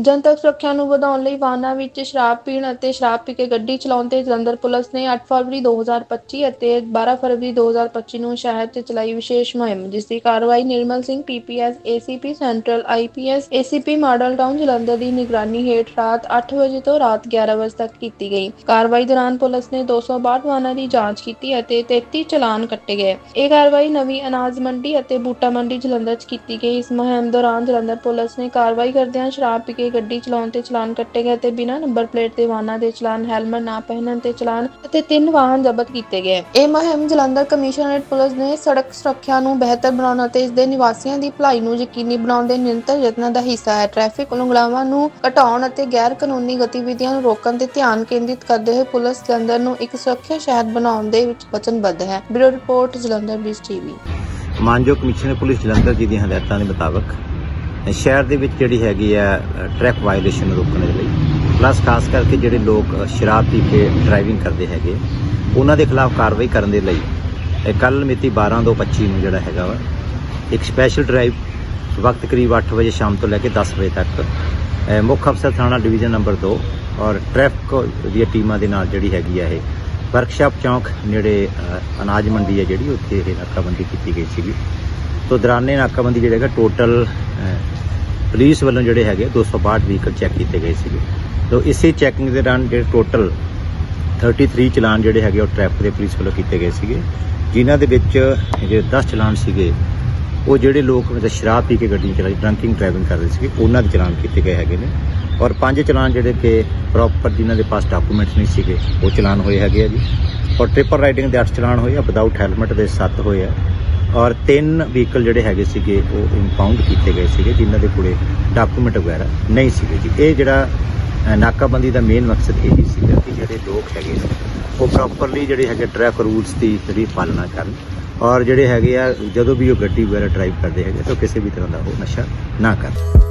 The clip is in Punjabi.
ਜਨਤਕ ਸੁਰੱਖਿਆ ਨੂੰ ਵਧਾਉਣ ਲਈ ਵਾਹਨਾਂ ਵਿੱਚ ਸ਼ਰਾਬ ਪੀਣ ਅਤੇ ਸ਼ਰਾਬ ਪੀ ਕੇ ਗੱਡੀ ਚਲਾਉਣ ਤੇ ਜਲੰਧਰ ਪੁਲਿਸ ਨੇ 8 ਫਰਵਰੀ 2025 ਅਤੇ 12 ਫਰਵਰੀ 2025 ਨੂੰ ਸ਼ਹਿਰ 'ਚ ਚਲਾਈ ਵਿਸ਼ੇਸ਼ ਮੁਹਿੰਮ, ਜਿਸ ਦੀ ਕਾਰਵਾਈ Nirmal Singh PPS ACP central IPS ACP Model Town, Jalandhar ਦੀ ਨਿਗਰਾਨੀ ਹੇਠ ਰਾਤ 8 ਵਜੇ ਤੋਂ ਰਾਤ 11 ਵਜੇ ਤੱਕ ਕੀਤੀ ਗਈ। ਕਾਰਵਾਈ ਦੌਰਾਨ ਪੁਲਿਸ ਨੇ 262 ਵਾਹਨਾਂ ਦੀ ਜਾਂਚ ਕੀਤੀ ਅਤੇ 33 ਚਲਾਨ ਕੱਟੇ ਗਏ। ਇਹ ਕਾਰਵਾਈ ਨਵੀਂ ਅਨਾਜ ਮੰਡੀ ਅਤੇ ਬੂਟਾ ਮੰਡੀ ਜਲੰਧਰ 'ਚ ਕੀਤੀ ਗਈ। ਇਸ ਮੁਹਿੰਮ ਦੌਰਾਨ ਜਲੰਧਰ ਪੁਲਿਸ ਨੇ ਕਾਰਵਾਈ ਕਰਦਿਆਂ ਸ਼ਰਾਬ ਪੀ ਕੇ ਗੱਡੀ ਚਲਾਉਣ ਤੇ ਚਲਾਨ ਕੱਟੇ ਗਏ ਤੇ ਬਿਨਾਂ ਨੰਬਰ ਪਲੇਟ ਦੇ ਵਾਹਨਾਂ ਦੇ ਚਲਾਨ, ਹੈਲਮਟ ਨਾ ਪਹਿਨਣ ਤੇ ਚਲਾਨ ਅਤੇ ਤਿੰਨ ਵਾਹਨ ਜ਼ਬਤ ਕੀਤੇ ਗਏ। ਇਹ ਮੁਹਿੰਮ ਜਲੰਧਰ ਕਮਿਸ਼ਨਰੇਟ ਪੁਲਿਸ ਨੇ ਸੜਕ ਸੁਰੱਖਿਆ ਨੂੰ ਬਿਹਤਰ ਬਣਾਉਣ ਅਤੇ ਇਸ ਦੇ ਨਿਵਾਸੀਆਂ ਦੀ ਭਲਾਈ ਨੂੰ ਯਕੀਨੀ ਬਣਾਉਣ ਦੇ ਨਿਰੰਤਰ ਯਤਨਾਂ ਦਾ ਹਿੱਸਾ ਹੈ। ਟ੍ਰੈਫਿਕ ਉਲੰਘਣਾਵਾਂ ਨੂੰ ਘਟਾਉਣ ਅਤੇ ਗੈਰ ਕਾਨੂੰਨੀ ਗਤੀਵਿਧੀਆਂ ਨੂੰ ਰੋਕਣ ਤੇ ਧਿਆਨ ਕੇਂਦਰਿਤ ਕਰਦੇ ਹੋਏ ਪੁਲਿਸ ਜਲੰਧਰ ਨੂੰ ਇੱਕ ਸੁਰੱਖਿਆ ਸ਼ਹਿਰ ਬਣਾਉਣ ਦੇ ਵਿੱਚ ਵਚਨਬੱਧ ਹੈ। ਬਿਊਰੋ ਰਿਪੋਰਟ ਜਲੰਧਰ ਬਿਸ ਟੀਵੀ। ਮਾਨਯੋਗ ਕਮਿਸ਼ਨਰ ਪੁਲਿਸ ਜਲੰਧਰ ਜੀ ਦੀਆਂ ਹਦਾਇਤਾਂ ਦੇ ਮੁਤਾਬਕ ਸ਼ਹਿਰ ਦੇ ਵਿੱਚ ਜਿਹੜੀ ਹੈਗੀ ਆ ਟ੍ਰੈਫਿਕ ਵਾਇਲੇਸ਼ਨ ਨੂੰ ਰੋਕਣ ਦੇ ਲਈ। ਪਲੱਸ ਖਾਸ ਕਰਕੇ ਜਿਹੜੇ ਲੋਕ ਸ਼ਰਾਬ ਪੀ ਕੇ ਡਰਾਈਵਿੰਗ ਕਰਦੇ ਹੈਗੇ, ਉਹਨਾਂ ਦੇ ਖਿਲਾਫ ਕਾਰਵਾਈ ਕਰਨ ਦੇ ਲਈ ਕੱਲ ਮਿਤੀ 12 ਤੋਂ 25 ਨੂੰ ਜਿਹੜਾ ਹੈਗਾ ਵਾ, ਇੱਕ ਸਪੈਸ਼ਲ ਡਰਾਈਵ ਵਕਤ ਕਰੀਬ 8 ਵਜੇ ਸ਼ਾਮ ਤੋਂ ਲੈ ਕੇ 10 ਵਜੇ ਤੱਕ ਮੁੱਖ ਅਫਸਰ ਥਾਣਾ ਡਿਵੀਜ਼ਨ ਨੰਬਰ 2 ਔਰ ਟ੍ਰੈਫਿਕ ਦੀਆਂ ਟੀਮਾਂ ਦੇ ਨਾਲ ਜਿਹੜੀ ਹੈਗੀ ਆ ਇਹ ਵਰਕਸ਼ਾਪ ਚੌਂਕ ਨੇੜੇ ਅਨਾਜ ਮੰਡੀ ਹੈ ਜਿਹੜੀ, ਉੱਥੇ ਇਹ ਨਾਕਾਬੰਦੀ ਕੀਤੀ ਗਈ ਸੀਗੀ। ਤੋ ਦੌਰਾਨੇ ਨਾਕਾਬੰਦੀ ਜਿਹੜੇ ਹੈਗਾ ਟੋਟਲ ਪੁਲਿਸ ਵੱਲੋਂ ਜਿਹੜੇ ਹੈਗੇ 262 ਵਹੀਕਲ ਚੈੱਕ ਕੀਤੇ ਗਏ ਸੀਗੇ। ਤੋ ਇਸੇ ਚੈਕਿੰਗ ਦੇ ਦੌਰਾਨ ਜਿਹੜੇ ਟੋਟਲ 33 ਚਲਾਨ ਜਿਹੜੇ ਹੈਗੇ ਉਹ ਟ੍ਰੈਫਿਕ ਦੇ ਪੁਲਿਸ ਵੱਲੋਂ ਕੀਤੇ ਗਏ ਸੀਗੇ। ਜਿਨ੍ਹਾਂ ਦੇ ਵਿੱਚ ਜਿਹੜੇ 10 ਚਲਾਨ ਸੀਗੇ, ਉਹ ਜਿਹੜੇ ਲੋਕ ਮਤਲਬ ਸ਼ਰਾਬ ਪੀ ਕੇ ਗੱਡੀ ਚਲਾਈ ਡਰੰਕਿੰਗ ਡਰਾਈਵਿੰਗ ਕਰਦੇ ਸੀਗੇ, ਉਹਨਾਂ ਦੇ ਚਲਾਨ ਕੀਤੇ ਗਏ ਹੈਗੇ ਨੇ। ਔਰ ਪੰਜ ਚਲਾਨ ਜਿਹੜੇ ਕਿ ਪ੍ਰੋਪਰ ਜਿਨ੍ਹਾਂ ਦੇ ਪਾਸ ਡਾਕੂਮੈਂਟਸ ਨਹੀਂ ਸੀਗੇ, ਉਹ ਚਲਾਨ ਹੋਏ ਹੈਗੇ ਆ ਜੀ। ਔਰ ਟ੍ਰਿਪਲ ਰਾਈਡਿੰਗ ਦੇ 8 ਚਲਾਨ ਹੋਏ ਆ ਵਿਦਆਊਟ ਹੈਲਮਟ ਦੇ 7 ਹੋਏ ਆ। ਔਰ ਤਿੰਨ ਵਹੀਕਲ ਜਿਹੜੇ ਹੈਗੇ ਸੀਗੇ, ਉਹ ਇੰਪਾਊਂਡ ਕੀਤੇ ਗਏ ਸੀਗੇ, ਜਿਨ੍ਹਾਂ ਦੇ ਕੋਲੇ ਡਾਕੂਮੈਂਟ ਵਗੈਰਾ ਨਹੀਂ ਸੀਗੇ ਜੀ। ਇਹ ਜਿਹੜਾ ਨਾਕਾਬੰਦੀ ਦਾ ਮੇਨ ਮਕਸਦ ਇਹ ਹੀ ਸੀਗਾ ਕਿ ਜਿਹੜੇ ਲੋਕ ਹੈਗੇ ਉਹ ਪ੍ਰੋਪਰਲੀ ਜਿਹੜੇ ਹੈਗੇ ਟ੍ਰੈਫਿਕ ਰੂਲਸ ਦੀ ਜਿਹੜੀ ਪਾਲਣਾ ਕਰਨ ਔਰ ਜਿਹੜੇ ਹੈਗੇ ਆ, ਜਦੋਂ ਵੀ ਉਹ ਗੱਡੀ ਵਗੈਰਾ ਡਰਾਈਵ ਕਰਦੇ ਹੈਗੇ, ਤਾਂ ਕਿਸੇ ਵੀ ਤਰ੍ਹਾਂ ਦਾ ਉਹ ਨਸ਼ਾ ਨਾ ਕਰਨ।